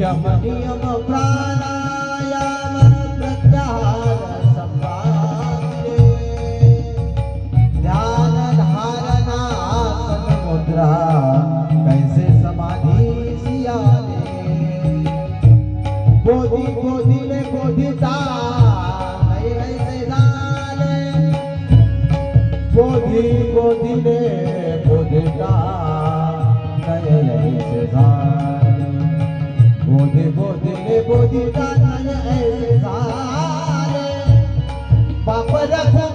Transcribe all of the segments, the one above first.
M नियम प्राणायाम प्रत्याहार संपादी रे ध्यान धारणा आसन मुद्रा कैसे समाधी सियाले बोधी बोधीले बोधिता नाही ऐसे झाले बोधी बोधीले बोधिता बाप रखू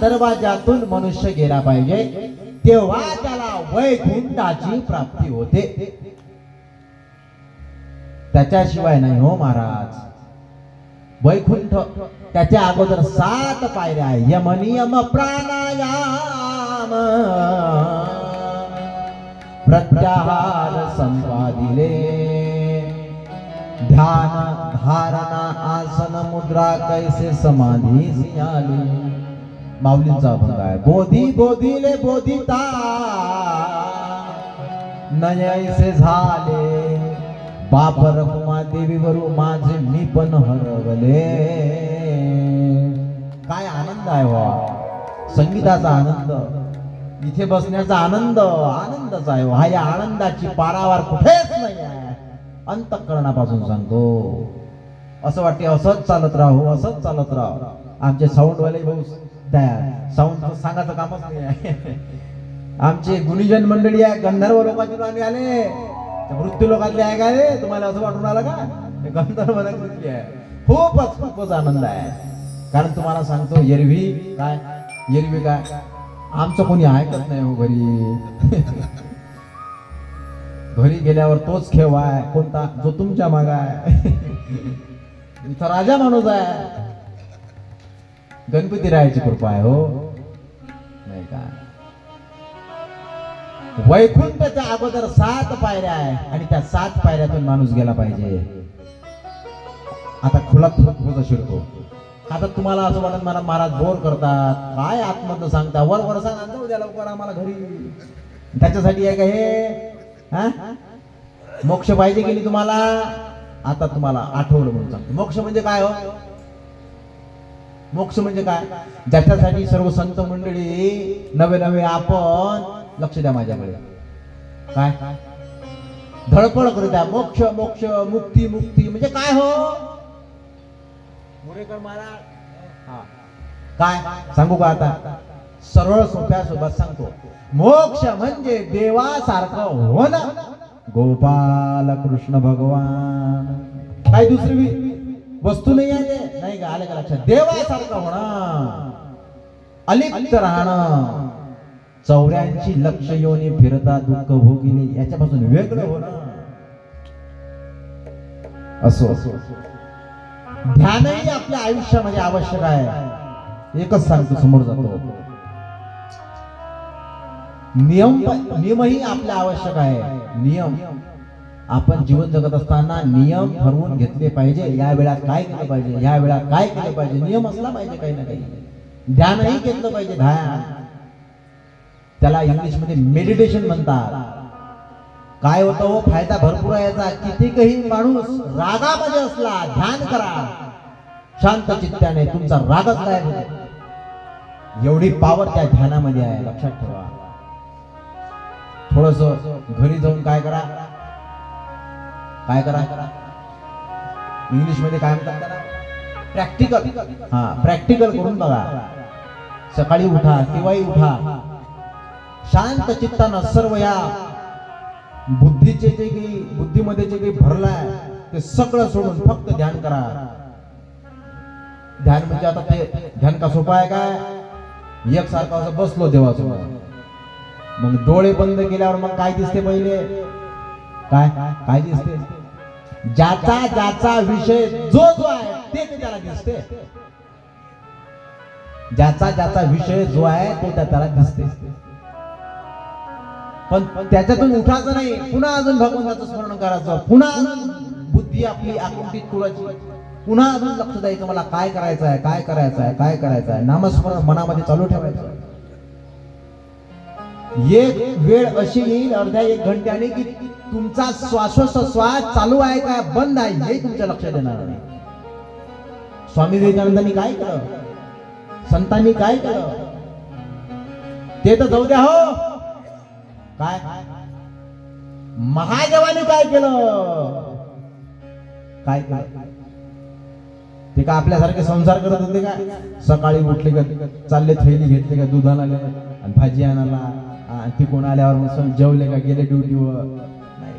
दरवाजातून मनुष्य गेला पाहिजे तेव्हा त्याला वैकुंठाची प्राप्ती होते. त्याच्याशिवाय नाही हो महाराज. वैकुंठ त्याच्या अगोदर सात पायऱ्या यम नियम प्राणायाम. प्रत्याहार संवादिले ध्यान धारणा आसन मुद्रा कैसे समाधी सियाली. माऊलींचा अभंग आहे. बोधी बोधिले बोधिता. नयैसे झाले. बाप रखुमा देवीवरू माझे मी पण हरवले. काय आनंद आहे वा. संगीताचा आनंद. इथे बसण्याचा आनंद आनंदच आहे वा. या आनंदाची पारावार कुठेच नाही आहे. अंतकरणापासून सांगतो. असं वाटते असंच चालत राहू असंच चालत राहू. आमचे साऊंड वाले भाऊ त्या साऊंड सांगायचं कामच नाही आहे. आमचे गुणीजन मंडळी आहे गंधर्व लोकांचे आम्ही आले. त्या मृत्यू लोकातले आहे का रे? तुम्हाला असं वाटून आलं का? गंधर्व आहे. खूपच खूपच आनंद आहे. कारण तुम्हाला सांगतो एरवी काय? एरवी काय? आमचं कोणी ऐकत नाही हो घरी. घरी गेल्यावर तोच खेळ आहे कोणता? जो तुमच्या मागा आहे. इथं राजा माणूस आहे. गणपती रायाची कृपा आहे हो. नाही का? वैकुंठच्या अगोदर सात पायऱ्या आहे आणि त्या सात पायऱ्यातून माणूस गेला पाहिजे. आता खुला खुला शिरतो. आता तुम्हाला असं वाटत मला महाराज बोर करतात. काय आतमधलं सांगता? वर वर सांगा उद्या लवकर आम्हाला घरी. त्याच्यासाठी आहे का हे? मोक्ष पाहिजे की नाही तुम्हाला? आता तुम्हाला आठवलं म्हणून सांगतो. मोक्ष म्हणजे काय हो? मोक्ष म्हणजे काय? ज्याच्यासाठी सर्व संत मंडळी नवे नवे आपण लक्ष द्या माझ्याकडे. काय? धडपड करू द्या. मोक्ष मोक्ष मुक्ती मुक्ती. म्हणजे काय हो? मुरेकर महाराज. हा. काय? सांगू का आता? सरळ सोप्या सोबत सांगतो. मोक्ष म्हणजे देवासारखं होणं. गोपाल कृष्ण भगवान. काय दुसरी? वि- वस्तू नाही आहे. नाही का? आलं का लक्षात? देवासारखं होणं अलिप्त राहणं. चौऱ्यांची लक्ष योनी फिरता दुःख भोगिले याच्यापासून वेगळं होणं. असो ध्यानही आपल्या आयुष्यामध्ये आवश्यक आहे. एकच सांगतो समोर जातो. नियम नियमही आपल्या आवश्यक आहे. नियम. आपण जीवन जगत असताना नियम ठरवून घेतले पाहिजे. या वेळात काय केलं पाहिजे? या वेळात काय केलं पाहिजे? नियम असला पाहिजे काही ना काही. ध्यानही घेतलं पाहिजे ध्यान त्याला इंग्लिशमध्ये मेडिटेशन म्हणतात. काय होतं हो? फायदा भरपूर आहे याचा. कितीकही माणूस रागामध्ये असला ध्यान करा. शांत चित्ताने तुमचा रागच काय एवढी पावर त्या ध्यानामध्ये आहे. लक्षात ठेवा. थोडस घरी जाऊन काय करा. काय करा? इंग्लिशमध्ये काय म्हणतात? प्रॅक्टिकल हा प्रॅक्टिकल करून बघा. सकाळी उठा केव्हाही उठा. शांत चित्तानं सर्व या बुद्धीचे जे काही बुद्धीमध्ये जे काही भरलाय ते सगळं सोडून फक्त ध्यान करा. ध्यान म्हणजे आता ते ध्यान का सोपा आहे काय? एक सारखा असं बसलो देवासमोर. मग डोळे बंद केल्यावर मग काय दिसते पहिले? काय? काय दिसते? ज्याचा ज्याचा विषय जो जो आहे ते त्याला दिसते. ज्याचा ज्याचा विषय जो आहे तो त्या त्याला दिसते. पण त्याच्यातून उठायचं नाही. पुन्हा अजून भगवंताचं स्मरण करायचं. पुन्हा अजून बुद्धी आपली आकृती तुळाची पुन्हा अजून लक्ष द्यायचं मला काय करायचं आहे काय करायचं आहे काय करायचं आहे नामस्मरण मनामध्ये चालू ठेवायचं. एक वेळ अशी येईल अर्ध्या एक घंट्याने की तुमचा श्वासोश्वास चालू आहे का बंद आहे हे तुमच्या लक्षात येणार नाही. स्वामी विवेकानंदांनी काय केलं? संतांनी काय केलं? ते तर जाऊ द्या हो. काय? महादेवाने काय केलं? काय काय ते का आपल्यासारखे संसार करत होते का? सकाळी उठले का चालले थैली घेतले का दूध आणाले आणि भाजी आणायला आणि तिकडून आल्यावर मग जेवले का गेले ड्युटीवर नाही.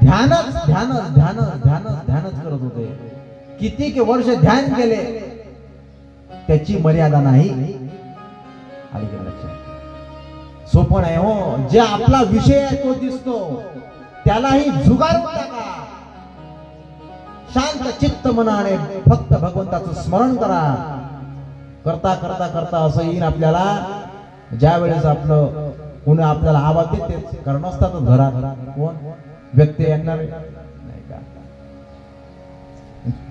ध्यानच ध्यानच ध्यानच ध्यानच ध्यानच करत होते. किती के वर्ष ध्यान केले त्याची मर्यादा नाही. आली आहे लक्षात. सोपं नाही हो. जे आपला विषय आहे तो दिसतो. त्यालाही जुगार टाका शांत चित्त मनाने फक्त भगवंताचं स्मरण करा. करता करता करता असं येईल आपल्याला. ज्या वेळेस आपलं कोणी आपल्याला आवाज देते कारण असतातच घरात. कोण? व्यक्ती येणार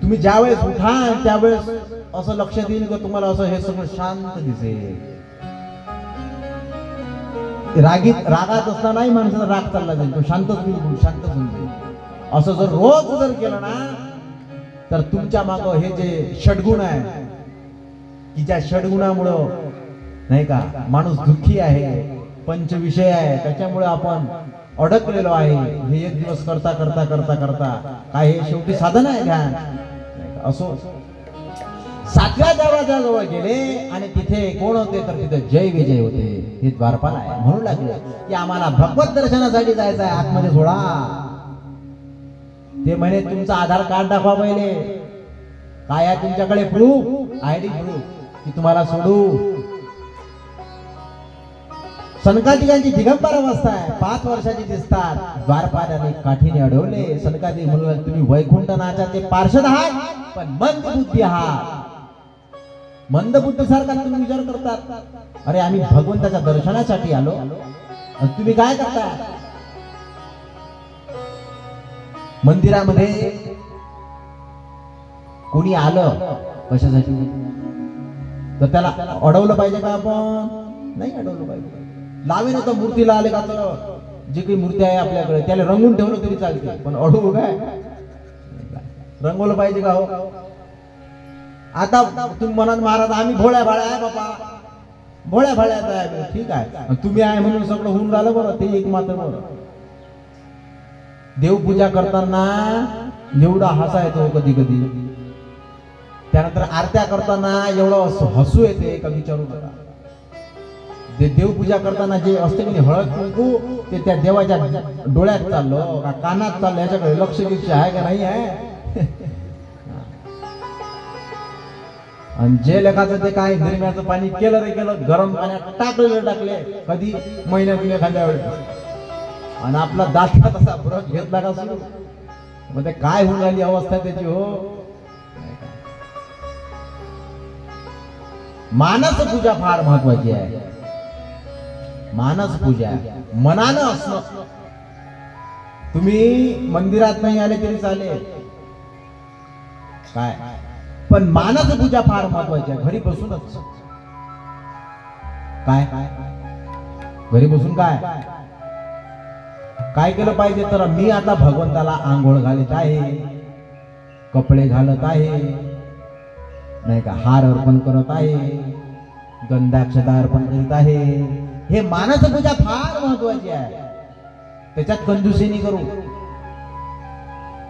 तुम्ही ज्या वेळेस उठा त्यावेळेस असं लक्षात येईल का तुम्हाला असं हे सगळं शांत दिसेल? रागीत रागात असतानाही माणसाचा राग चालला जाईल. तो शांतच होईल शांतच होऊन जाईल. असं जर रोज जर केलं ना तर तुमच्या माग हे जे षडगुण आहे की ज्या षडगुणामुळं नाही का? माणूस दुःखी आहे पंचविषय आहे. त्याच्यामुळे आपण अडकलेलो आहे. हे एक दिवस करता करता करता करता. काय हे शेवटी साधन आहे ध्यान? असो. सातव्या दरवाजाजवळ गेले आणि तिथे कोण होते? तर तिथे जय विजय होते. हे द्वारपाल आहे. म्हणू लागले की आम्हाला भगवत दर्शनासाठी जायचं आहे. आतमध्ये सोडा. ते म्हणे तुमचं आधार कार्ड दाखवा पहिले. काय आहे तुमच्याकडे प्रूफ? I D proof. की तुम्हाला सोडू. सनकादिकांची दिगंबर अवस्था आहे. पाच वर्षाची दिसतात. द्वारपालाने काठीने अडवले. सनकादिक म्हणून तुम्ही वैकुंठनाथाचे पार्षद आहात पण मंद बुद्धी आहात. मंद बुद्धी सारखा तुम्ही विचार करतात. अरे आम्ही भगवंताच्या दर्शनासाठी आलो. तुम्ही काय करता? मंदिरामध्ये कोणी आलं? कशासाठी? तर त्याला अडवलं पाहिजे का आपण? नाही अडवलं पाहिजे. लावेन होतं मूर्तीला आले का तर? जे काही मूर्ती आहे आपल्याकडे त्याला रंगून ठेवलं तरी चालते. पण अडवू काय? रंगवलं पाहिजे का हो? आता तुम्ही म्हणाल महाराज आम्ही भोळ्या भाळ्या आहे बाबा भोळ्या भाळ्यात आहे ठीक आहे. तुम्ही आहे म्हणून सगळं होऊन राहिलं बरं ते एक मात्र बरं. देवपूजा करताना एवढा हसा येतो हो कधी कधी त्यानंतर आरत्या करताना एवढं हसू येते का विचारू नका. ते देवपूजा करताना जे असते की हळद कुंकू ते त्या देवाच्या डोळ्यात चाललं का कानात चाललं याच्याकडे लक्ष गिक्ष आहे का नाही आहे? आणि जे लेखाचं ते काय निर्म्याचं पाणी केलं रे केलं गरम पाण्यात टाकलेलं टाकले कधी महिन्यातून एखाद्या वेळेस आणि आपला दाखला तसा ब्रश घेतला का सुरू? मग ते काय होऊन राहिली अवस्था त्याची हो? मानस पूजा फार महत्वाची आहे. मानस पूजा मनानं असणं. तुम्ही मंदिरात नाही आले तरी चालेल. काय? पण मानस पूजा फार महत्वाची आहे. घरी बसूनच. काय? घरी बसून काय? काय केलं पाहिजे? तर मी आता भगवंताला आंघोळ घालत आहे. कपडे घालत आहे. नाही का? हार अर्पण करत आहे. गंधाक्षता अर्पण करीत आहे. हे मानस पूजा फार महत्वाची आहे. त्याच्यात कंजूसी करू.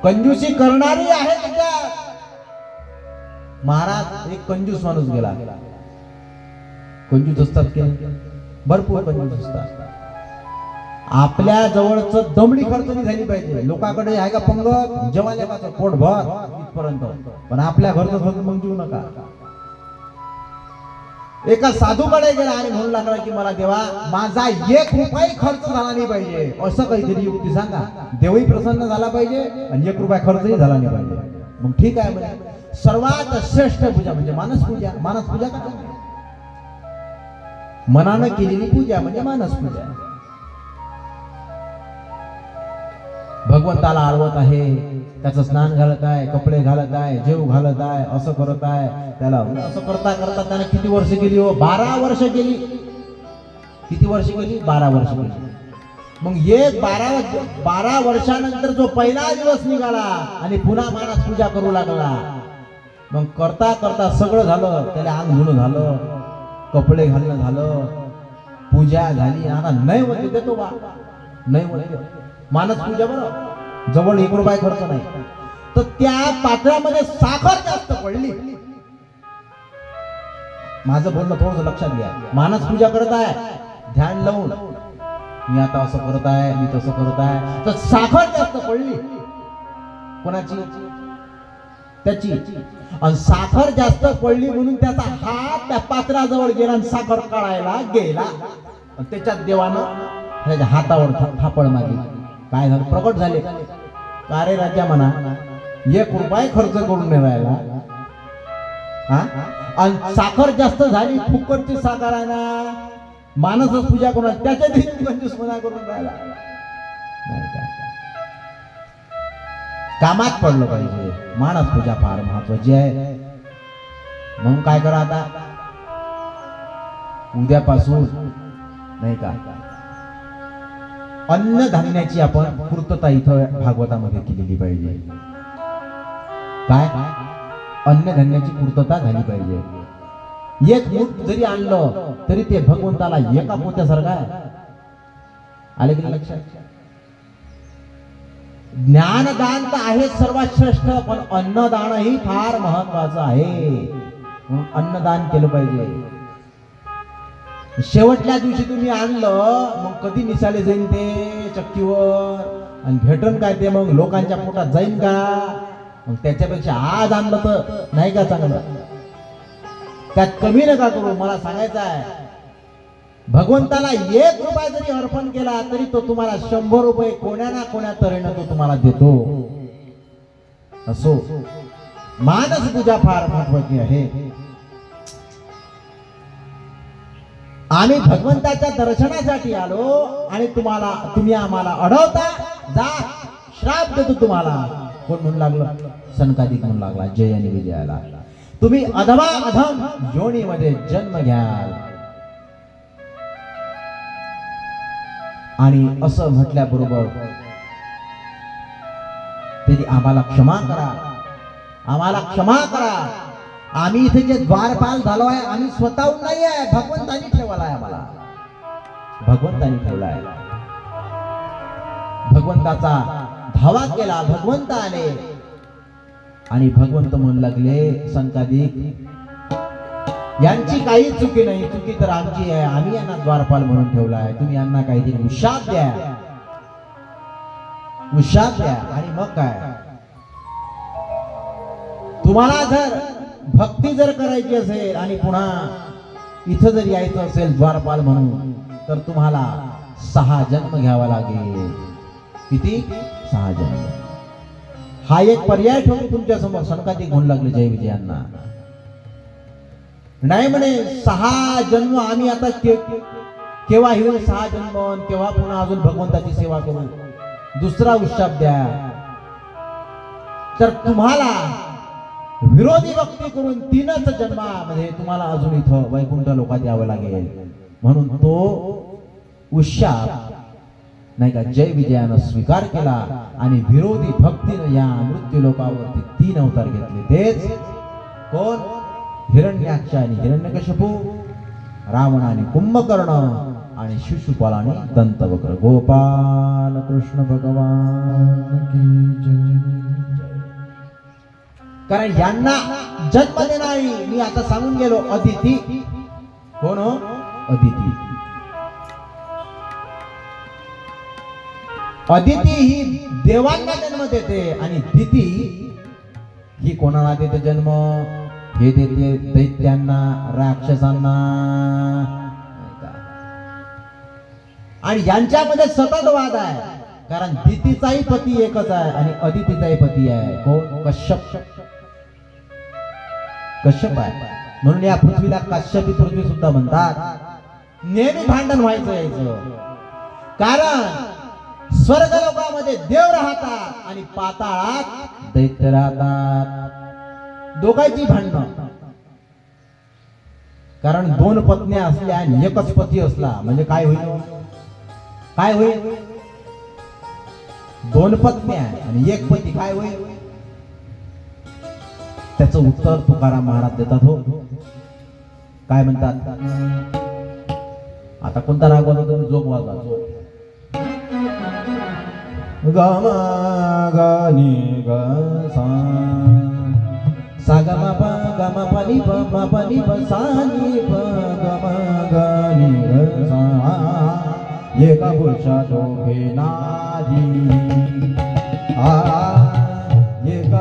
कंजूसी करणारी आहे त्याच्यात महाराज एक कंजूस माणूस गेला. कंजूस असतात की भरपूर कंजूस असतात. आपल्या जवळच दमडी खर्च झाली पाहिजे. लोकांकडे आहे का पंगत? जेवायला पोट भर इथपर्यंत. पण आपल्या घरचं मग देऊ नका. एका साधूकडे गेला आणि म्हणू लागला की मला देवा माझा एक रुपयाही खर्च झाला नाही पाहिजे. असं काहीतरी युक्ती सांगा. देवही प्रसन्न झाला पाहिजे आणि एक रुपया खर्चही झाला नाही पाहिजे. मग ठीक आहे म्हणजे सर्वात श्रेष्ठ पूजा म्हणजे मानस पूजा मानस पूजा मनानं केलेली पूजा म्हणजे मानस पूजा भगवंताला आळवत आहे. त्याचं स्नान घालत आहे कपडे घालत आहे जेव घालत आहे असं करत आहे. त्याला असं करता करता त्याने किती वर्ष गेली हो? बारा वर्ष गेली. किती वर्ष गेली? बारा वर्ष गेली. मग एक बारा बारा वर्षानंतर जो पहिला दिवस निघाला आणि पुन्हा मानस पूजा करू लागला मग करता करता सगळं झालं त्याला अंग धुणं झालं कपडे घालणं झालं पूजा झाली. आता नैवेद्य देतो बा. नैवेद्य. मानस पूजा बरं. जवळ एक रुपया खर्च नाही. तर त्या पात्रामध्ये साखर जास्त पडली. माझं बोलणं थोडस लक्षात घ्या. मानस पूजा करत आहे. ध्यान लावून. मी आता असं करत आहे मी तसं करत आहे. तर साखर जास्त पडली. कोणाची? त्याची. आणि साखर जास्त पडली म्हणून त्याचा हात त्या पात्राजवळ गेला आणि साखर काढायला गेला. त्याच्यात देवानं त्याच्या हातावर थापड मारली काय झालं? प्रकट झाले. अरे राजा म्हणा? एक रुपये खर्च करून राहिला आणि साखर जास्त झाली फुकटची साखर आहे ना. मानसच पूजा करून त्याच्या करून राहिला. कामात पडलं पाहिजे. माणस पूजा फार महत्वाची आहे. म्हणून काय करा आता? उद्यापासून. नाही का? अन्नधान्याची आपण पूर्तता इथं भागवतामध्ये केलेली पाहिजे. काय? अन्नधान्याची पूर्तता झाली पाहिजे. एक मूठ जरी आणलं तरी ते भगवंताला एका पोत्यासारखा आहे. आले की लक्षात? ज्ञानदान तर आहे सर्वात श्रेष्ठ पण अन्नदानही फार महत्वाचं आहे. म्हणून अन्नदान केलं पाहिजे. शेवटल्या दिवशी तुम्ही आणलं मग कधी निसाले जाईन ते चक्कीवर? आणि भेटन काय ते मग? लोकांच्या पोटात जाईन का? मग त्याच्यापेक्षा आज आणलं तर नाही का चांगलं? त्यात कमी नका करू मला सांगायचं आहे. भगवंताला एक रुपया जरी अर्पण केला तरी तो तुम्हाला शंभर रुपये कोण्या ना कोण्या तऱ्हेनं तो तुम्हाला देतो. असो. मानस पूजा फार महत्वाची आहे. आम्ही भगवंताच्या दर्शनासाठी आलो आणि तुम्हाला तुम्ही आम्हाला अडवता. जा श्राप देतो तुम्हाला. कोण म्हणू लागलं? सनकादिक म्हणू लागला जय आणि विजयाला. तुम्ही अधमा अधम योनीमध्ये जन्म घ्याल. आणि असं म्हटल्याबरोबर तरी आम्हाला क्षमा करा. आम्हाला क्षमा करा. आम्ही इथे जे द्वारपाल झालो आहे आम्ही स्वतःहून नाही आहे भगवंतानी ठेवला आहे आम्हाला. भगवंतानी ठेवला आहे भगवंताचा धावा केला भगवंत आले आणि भगवंत म्हणू लागले संकादिक यांची काही चुकी नाही चुकी तर आमची आहे. आम्ही यांना द्वारपाल म्हणून ठेवला आहे. तुम्ही यांना काहीतरी उशाप द्या. उशाप द्या. आणि मग काय? तुम्हाला जर भक्ती जर करायची असेल आणि पुन्हा इथं जर यायचं असेल द्वारपाल म्हणून तर तुम्हाला सहा जन्म घ्यावा लागेल. किती? सहा जन्म. हा एक पर्याय ठेवून तुमच्यासमोर सनकाती घेऊन लागले जय विजयांना. नाही म्हणे सहा जन्म आम्ही आता केव्हा होईल? सहा जन्म केव्हा पुन्हा अजून भगवंताची सेवा करू? दुसरा उत्साप द्या. तर तुम्हाला विरोधी भक्ती करून तीनच जन्मामध्ये तुम्हाला अजून इथं वैकुंठ लोकात यावं लागेल. म्हणून तो उत्साप नाही का जय विजयानं स्वीकार केला आणि विरोधी भक्तीनं या मृत्यू लोकावरती तीन अवतार घेतले. तेच कोण? हिरण्याक्ष आणि हिरण्यकशपू रावण आणि कुंभकर्ण आणि शिशुपाल आणि दंतवक्र. गोपाल कृष्ण भगवान की जय. कारण यांना जन्म देणारी मी आता सांगून गेलो अदिती. कोण हो? अदिती. अदिती ही देवांना जन्म देते आणि दिती ही कोणाला देते जन्म? हे देते दैत्यांना राक्षसांना. आणि यांच्यामध्ये सतत वाद आहे. कारण दितीचाही पती एकच आहे आणि अदितीचाही पती आहे. कोण? कश्यप. कश्यप आहे. म्हणून या पृथ्वीला कश्यपी पृथ्वी सुद्धा म्हणतात. नेहमी भांडण व्हायचं यायचं. कारण स्वर्ग लोकामध्ये देव राहतात आणि पाताळात दैत्य राहतात. दोघांची भांडण. कारण दोन पत्न्या असल्या आणि एकच पती असला म्हणजे काय होईल? काय होईल? दोन पत्न्या आणि एक पती काय होईल? त्याचं उत्तर तुकाराम महाराज देतात हो. काय म्हणतात? आता कोणता राग वाजवतो? तुम्ही जोग वाजवा जोग. गम गनी ग सा. सा ग म प ग नि प नि प सा नि प ग म ग नि ग सा. का पुरुषा दोघे नादी आ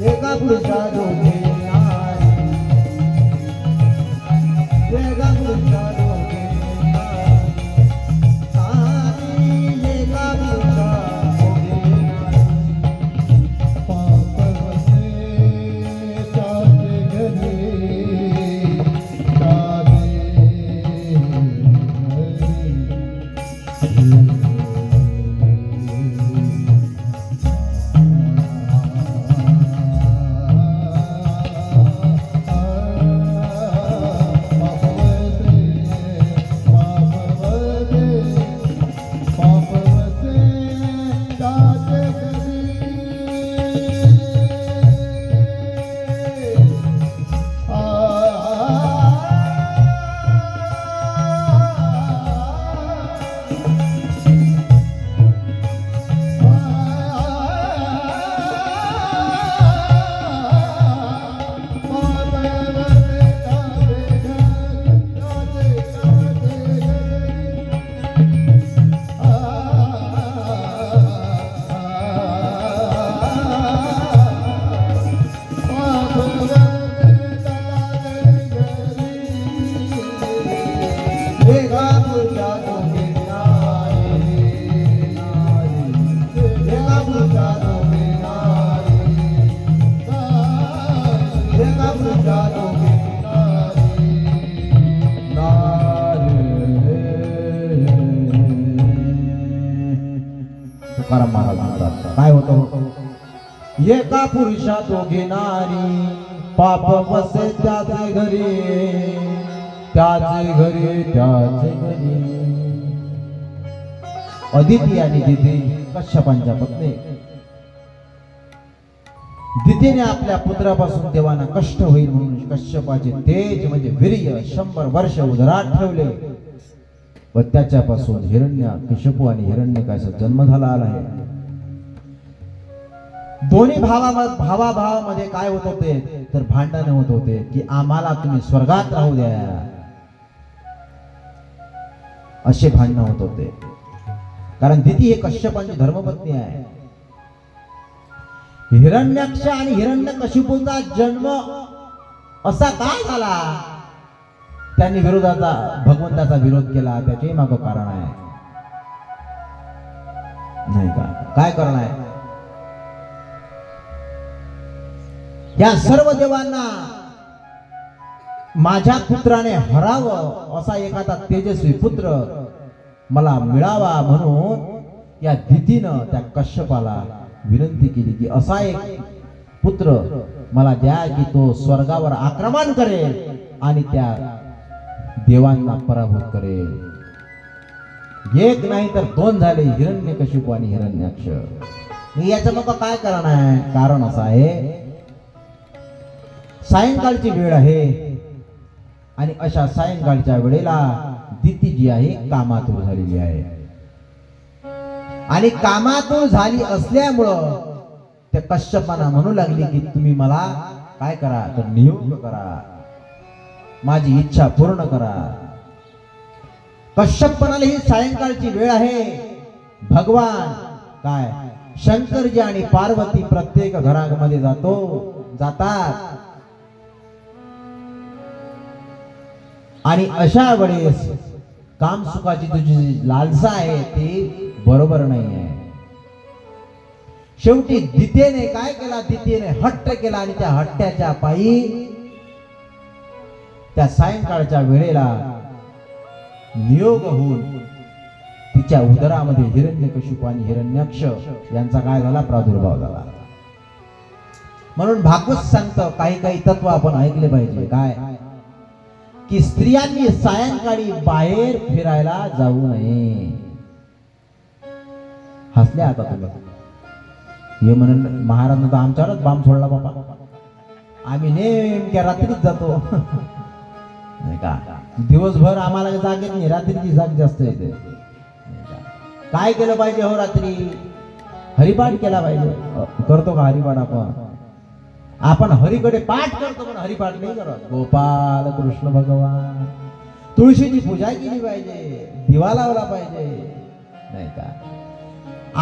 जेका घुरो जेका घुर एका पुरुषा तो घेणारी पाप बसे त्याच घरी. त्याच घरी त्याच घरी. अदिती आणि दिदी कश्यपांच्या पत्नी. दिदीने आपल्या पुत्रापासून देवाना कष्ट होईल म्हणून कश्यपाचे तेज म्हणजे वीर्य शंभर वर्ष उदरात ठेवले. व त्याच्यापासून हिरण्य किशपू आणि हिरण्यकाचा जन्म झाला आला आहे. दोन्ही भावा भावाभावामध्ये काय होत होते? तर भांडण होत होते की आम्हाला तुम्ही स्वर्गात राहू द्या. असे भांडण होत होते. कारण दिती हे कश्यपांची धर्मपत्नी आहे. हिरण्यक्ष आणि हिरण्य कशिपूंचा जन्म असा काय झाला? त्यांनी विरोधाचा भगवंताचा विरोध केला. त्याचे माग कारण आहे. नाही का? काय कारण आहे? या सर्व देवांना माझ्या पुत्राने हरावं असा एखादा तेजस्वी पुत्र मला मिळावा म्हणून या दितीनं त्या कश्यपाला विनंती केली की असा एक पुत्र मला द्या की तो स्वर्गावर आक्रमण करेल आणि त्या देवांना पराभूत करेल. एक नाही तर दोन झाले हिरण्य कशिपू आणि हिरण्याक्ष. याचं मग काय कारण आहे? कारण असं आहे सायंकाळची वेळ आहे. आणि अशा सायंकाळच्या वेळेला दिती जी आहे कामातून झालेली आहे. आणि कामातून झाली असल्यामुळं त्या कश्यपांना म्हणू लागली की तुम्ही मला काय करा? तर नियुक्त करा. माझी इच्छा पूर्ण करा. कश्यप म्हणाले ही सायंकाळची वेळ आहे. भगवान काय? शंकरजी आणि पार्वती प्रत्येक घरामध्ये जातो जातात. आणि अशा वेळेस काम सुखाची तुझी लालसा आहे ती बरोबर नाही आहे शेवटी दितेने काय केला? दितेने हट्ट केला आणि त्या हट्ट्याच्या पायी त्या सायंकाळच्या वेळेला नियोग होऊन तिच्या उदरामध्ये हिरण्यकशिप आणि हिरण्यक्ष यांचा काय झाला? प्रादुर्भाव झाला. म्हणून भागवत सांगतं काही काही तत्व आपण ऐकले पाहिजे. काय? की स्त्रियांनी सायंकाळी बाहेर फिरायला जाऊ नये. हसले आता तुम्ही. हे म्हणून महाराज तर आमच्यावरच बाम सोडला बाबा. आम्ही नेमक्या रात्रीच जातो. नाही का? दिवसभर आम्हाला जागेत नाही रात्रीची जाग जास्त येते. काय केलं पाहिजे हो रात्री? हरिपाठ केला पाहिजे. करतो का हरिपाठ आपण? आपण हरीकडे पाठ करतो पण हरिपाठ नाही करत. गोपाल कृष्ण भगवान तुळशीची पूजा केली पाहिजे दिवा लावला पाहिजे. नाही का?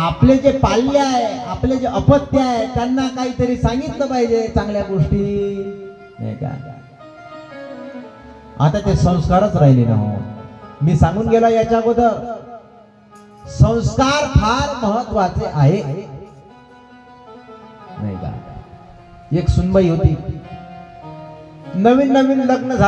आपले जे पाल्य आहे आपले जे अपत्य आहे त्यांना काहीतरी सांगितलं पाहिजे चांगल्या गोष्टी. नाही का? आता ते संस्कारच राहिले ना हो. मी सांगून गेलो याच्या अगोदर. संस्कार फार महत्त्वाचे आहे. नाही का? एक सुनबाई होती. नवीन नवीन लग्न झालं.